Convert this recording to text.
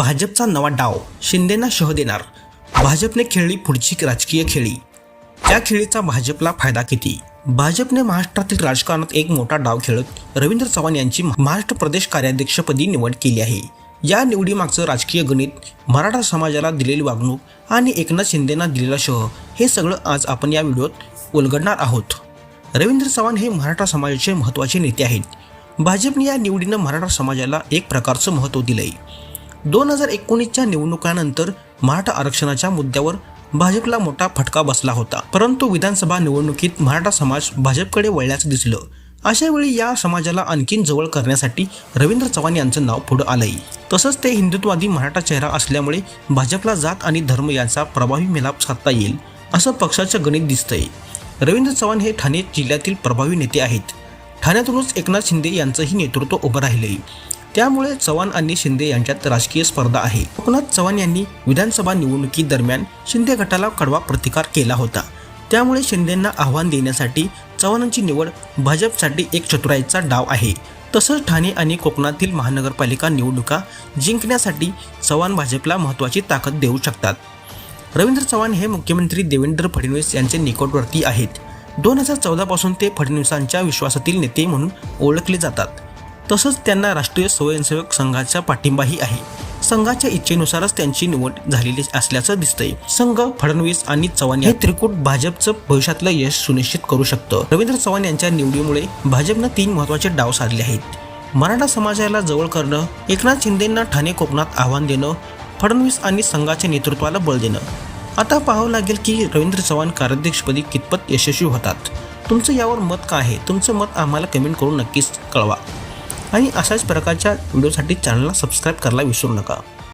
भाजपचा नवा डाव शिंदेना शह देणार. भाजपने खेळली पुढची राजकीय खेळी. त्या खेळीचा भाजपला फायदा किती? भाजपने महाराष्ट्रातील राजकारणात एक मोठा डाव खेळत रवींद्र चव्हाण यांची महाराष्ट्र प्रदेश कार्याध्यक्षपदी निवड केली आहे. या निवडीमागचं राजकीय गणित मराठा समाजाला दिलेली वागणूक आणि एकनाथ शिंदेना दिलेला शह हे सगळं आज आपण या व्हिडिओत उलगडणार आहोत. रवींद्र चव्हाण हे मराठा समाजाचे महत्त्वाचे नेते आहेत. भाजपने या निवडीनं मराठा समाजाला एक प्रकारचं महत्त्व दिलंय. दोन हजार एकोणीसच्या निवडणुकानंतर मराठा आरक्षणाच्या मुद्द्यावर भाजपला मोठा फटका बसला होता. परंतु विधानसभा निवडणुकीत मराठा समाज भाजपकडे वळल्याचं दिसलं. अशा वेळी या समाजाला आणखीन जवळ करण्यासाठी रवींद्र चव्हाण यांचं नाव पुढं आलंय. तसंच ते हिंदुत्ववादी मराठा चेहरा असल्यामुळे भाजपला जात आणि धर्म यांचा प्रभावी मिलाप साधता येईल असं पक्षाचं गणित दिसतंय. रवींद्र चव्हाण हे ठाणे जिल्ह्यातील प्रभावी नेते आहेत. ठाण्यातूनच एकनाथ शिंदे यांचंही नेतृत्व उभं राहिलंय. त्यामुळे चव्हाण आणि शिंदे यांच्यात राजकीय स्पर्धा आहे. कोकणात चव्हाण यांनी विधानसभा निवडणुकीदरम्यान शिंदे गटाला कडवा प्रतिकार केला होता. त्यामुळे शिंदेंना आव्हान देण्यासाठी चव्हाणांची निवड भाजपसाठी एक चतुराईचा डाव आहे. तसंच ठाणे आणि कोकणातील महानगरपालिका निवडणुका जिंकण्यासाठी चव्हाण भाजपला महत्त्वाची ताकद देऊ शकतात. रवींद्र चव्हाण हे मुख्यमंत्री देवेंद्र फडणवीस यांचे निकटवर्ती आहेत. दोन हजार चौदापासून ते फडणवीसांच्या विश्वासातील नेते म्हणून ओळखले जातात. तसंच त्यांना राष्ट्रीय स्वयंसेवक संघाचा पाठिंबाही आहे. संघाच्या इच्छेनुसारच त्यांची निवड झालेली असल्याचं दिसतंय. संघ फडणवीस आणि चव्हाण हे त्रिकूट भाजपचं भविष्यातलं यश सुनिश्चित करू शकतं. रवींद्र चव्हाण यांच्या निवडीमुळे भाजपनं तीन महत्त्वाचे डाव साधले आहेत. मराठा समाजाला जवळ करणं एकनाथ शिंदेंना ठाणे कोकणात आव्हान देणं फडणवीस आणि संघाच्या नेतृत्वाला बळ देणं. आता पाहावं लागेल की रवींद्र चव्हाण कार्याध्यक्षपदी कितपत यशस्वी होतात. तुमचं यावर मत काय आहे? तुमचं मत आम्हाला कमेंट करून नक्कीच कळवा. आणि अशाच प्रकारच्या व्हिडिओसाठी चॅनलला सबस्क्राईब करायला विसरू नका.